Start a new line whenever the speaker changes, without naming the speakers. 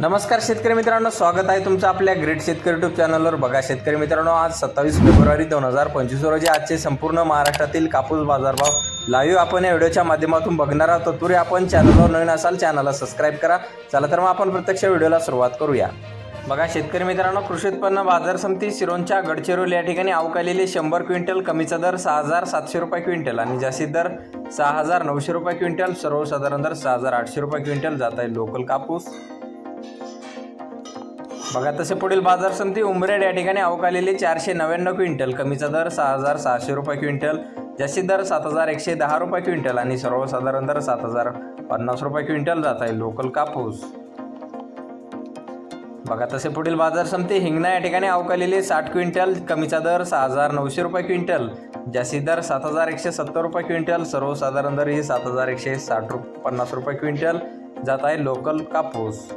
नमस्कार शेतकरी मित्रांनो स्वागत आहे तुमचं आपल्या ग्रेट शेतकरी युट्यूब चॅनलवर. बघा शेतकरी मित्रांनो आज सत्तावीस फेब्रुवारी दोन हजार पंचवीस रोजी आजचे संपूर्ण महाराष्ट्रातील कापूस बाजारभाव लाईव्ह आपण या व्हिडिओच्या माध्यमातून बघणार आहोत. तत्पूर्वी आपण चॅनलवर नवीन असाल चॅनलला सबस्क्राईब करा. चला तर मग आपण प्रत्यक्ष व्हिडिओला सुरुवात करूया. बघा शेतकरी मित्रांनो कृषी उत्पन्न बाजार समिती सिरोंच्या गडचिरोली या ठिकाणी अवकालेले शंभर क्विंटल कमीचा दर सहा हजार सातशे रुपये क्विंटल आणि जास्तीत दर सहा हजार नऊशे रुपये क्विंटल सर्वसाधारण दर सहा हजार आठशे रुपये क्विंटल जात आहे लोकल कापूस. बघा तसे पुढील बाजार समिती उमरेड या ठिकाणी अवकालेले चारशे नव्याण्णव क्विंटल. कमीचा दर सहा हजार सहाशे रुपये क्विंटल. जास्तीत दर सात हजार एकशे दहा रुपये क्विंटल आणि सर्वसाधारण दर सात हजार पन्नास रुपये क्विंटल जात आहे लोकल कापूस. बघा तसे पुढील बाजार समिती हिंगणा या ठिकाणी अवकालेले साठ क्विंटल कमीचा दर सहा हजार नऊशे रुपये क्विंटल. जास्तीत दर सात हजार एकशे सत्तर रुपये क्विंटल सर्वसाधारण दर ही सात हजार एकशे साठ रुप पन्नास रुपये क्विंटल जात आहे लोकल कापूस.